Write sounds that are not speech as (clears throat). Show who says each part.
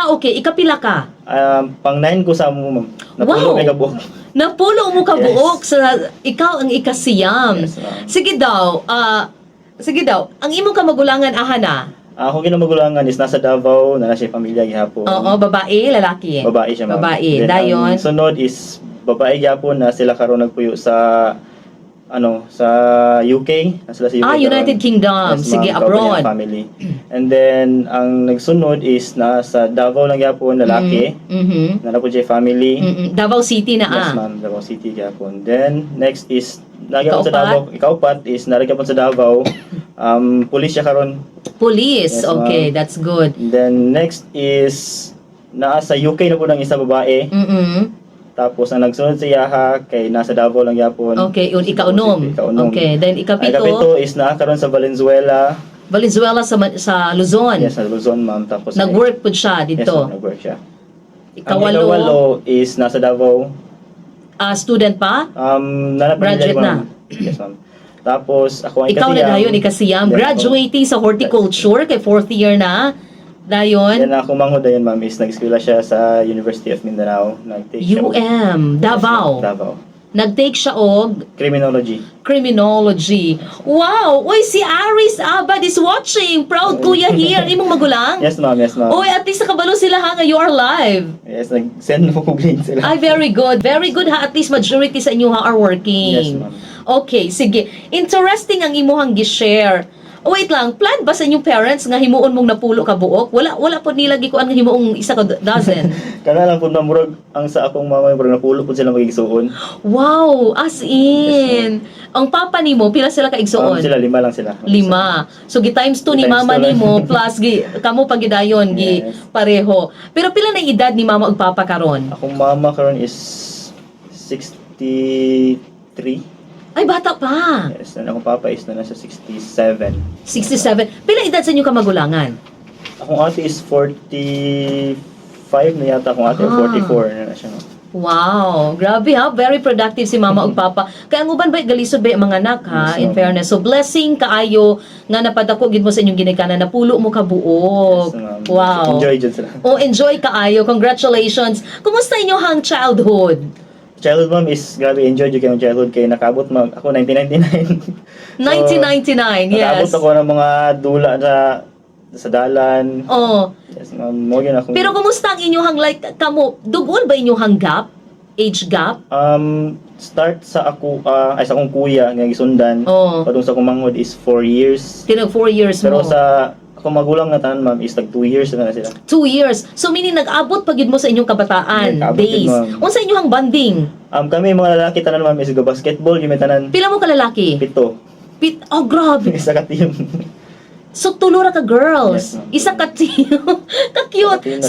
Speaker 1: Ah, okay. Ikapila ka.
Speaker 2: Um, pang nine ko sa mo, ma'am. Napulo
Speaker 1: Wow!
Speaker 2: kabuok.
Speaker 1: Napulo mo ka
Speaker 2: Yes.
Speaker 1: sa ikaw ang ikasiyam.
Speaker 2: Yes, ma'am.
Speaker 1: sige daw, ah, sige daw, ang imong ka magulangan ahana.
Speaker 2: Ah, Ako kinamagulangan is nasa Davao, na siya pamilya gihapon.
Speaker 1: Oo, babae, lalaki.
Speaker 2: Babae siya, ma'am.
Speaker 1: Babae.
Speaker 2: Then,
Speaker 1: Dayon.
Speaker 2: Sunod is babae gihapon na sila karon nagpuyo sa ano sa UK na sila sa UK
Speaker 1: Ah,
Speaker 2: karon.
Speaker 1: United Kingdom.
Speaker 2: Yes,
Speaker 1: Sige, abroad.
Speaker 2: family and then ang nagsunod is nasa Davao lang gihapon lalaki
Speaker 1: Mhm.
Speaker 2: na po siya family
Speaker 1: Mhm. Davao City na
Speaker 2: yes
Speaker 1: ah.
Speaker 2: ma'am Davao City gihapon then next is nagyapon sa? Davao ikaupat is (laughs) naragapon sa Davao um pulis siya karon
Speaker 1: Police.
Speaker 2: Yes,
Speaker 1: okay, that's good.
Speaker 2: then next is naa sa UK na po ng isa babae
Speaker 1: Mhm.
Speaker 2: Tapos ang nagsunod sa Yaha kay nasa Davao lang yapon.
Speaker 1: Okay, un ikaunom.
Speaker 2: Ikaunom.
Speaker 1: Okay, then
Speaker 2: Ang
Speaker 1: ikapito,
Speaker 2: kapito is nakakaroon sa Valenzuela.
Speaker 1: Valenzuela sa sa Luzon.
Speaker 2: Yes, sa Luzon, ma'am. Tapos
Speaker 1: Nag-work po siya
Speaker 2: Yes,
Speaker 1: dito.
Speaker 2: ma'am, nag-work siya. Ang
Speaker 1: Ikawalo,
Speaker 2: ikawalo is nasa Davao.
Speaker 1: ah, student pa?
Speaker 2: Um,
Speaker 1: Graduate na. (clears throat)
Speaker 2: Yes, ma'am. Tapos ako ang
Speaker 1: Ikaw na
Speaker 2: ikasiyam.
Speaker 1: dayon, ikasiyam.
Speaker 2: Then,
Speaker 1: Graduating sa horticulture kay fourth year na. Dayon,
Speaker 2: Yan ako mangod dayon, ma'am, is nag-eskwela siya sa University of Mindanao. Nag-take
Speaker 1: UM, Davao.
Speaker 2: Davao.
Speaker 1: Nag-take siya og
Speaker 2: Criminology.
Speaker 1: criminology. Wow! Uy, si Aris Abad is watching. Proud kuya here. (laughs) Imong magulang?
Speaker 2: Yes, ma'am. Yes, ma'am.
Speaker 1: Uy, at least nakabalo sila ha nga you are live.
Speaker 2: Yes, nag-send mo po link sila.
Speaker 1: Ay, very good. Very good ha. At least majority sa inyo ha are working.
Speaker 2: Yes, ma'am.
Speaker 1: Okay, sige. Interesting ang imuhang gi-share. Oh, wait lang, plan ba sa inyong parents nga himuon mong napulo ka buok? Wala wala po nila gikuan nga himuong isa ka do- dozen. (laughs)
Speaker 2: Kana lang po mamurag ang sa akong mama murag napulo po sila magigsuon.
Speaker 1: wow, as in. ang papa nimo pila sila ka
Speaker 2: Um,
Speaker 1: igsuon?
Speaker 2: sila lima lang sila.
Speaker 1: Lima. So gi times 2 ni mama nimo plus gi kamo pagidayon gi
Speaker 2: Yes.
Speaker 1: pareho. Pero pila na edad ni mama ug papa karon?
Speaker 2: Akong mama karon is 63.
Speaker 1: Ay bata pa.
Speaker 2: Yes, and akong papa is na nasa 67.
Speaker 1: 67. Pila edad sa inyo ka magulangan?
Speaker 2: Akong ate is 45 na yata akong ate,
Speaker 1: Ah.
Speaker 2: or 44 na na siya. no?
Speaker 1: Wow, grabe ha. Very productive si mama ug papa. Kaya ang uban ba galisod ba mga anak ha,
Speaker 2: Yes,
Speaker 1: in fairness. So blessing kaayo nga napadako gid mo sa inyong ginikanan napulo mo ka buok.
Speaker 2: Yes,
Speaker 1: wow.
Speaker 2: Enjoy dyan sila.
Speaker 1: Oh, enjoy kaayo. Congratulations. Kumusta inyo hang childhood?
Speaker 2: Childhood ma'am is grabe enjoy jud kay childhood kay nakabot mag ako 1999.
Speaker 1: 1999, (laughs)
Speaker 2: Nakabot
Speaker 1: yes.
Speaker 2: ako ng mga dula sa sa dalan.
Speaker 1: Oh,
Speaker 2: Yes, ma'am. Mo yun akong
Speaker 1: pero kumusta ang inyong like kamo? Dugol ba inyong hang gap? Age gap?
Speaker 2: Um, start sa ako, ah, ay sa akong kuya nga gisundan.
Speaker 1: Oh,
Speaker 2: Padung sa kumangod is 4 years.
Speaker 1: tinag 4 years
Speaker 2: Pero
Speaker 1: mo.
Speaker 2: sa ako magulang na tanan ma'am is tag 2 years na na sila.
Speaker 1: Two years. So meaning nag-abot pa gid mo sa inyong kabataan
Speaker 2: Nag-abot
Speaker 1: days.
Speaker 2: ma'am.
Speaker 1: Unsa inyong bonding?
Speaker 2: Um, kami mga lalaki tanan ma'am is go basketball gyud may tanan.
Speaker 1: Pila mo ka lalaki?
Speaker 2: Pito.
Speaker 1: Pit oh grabe. (laughs)
Speaker 2: Isa ka team.
Speaker 1: So tulo ra ka girls.
Speaker 2: Yes, ma'am.
Speaker 1: Isa ka team. (laughs) Ka cute.
Speaker 2: Isa ka team.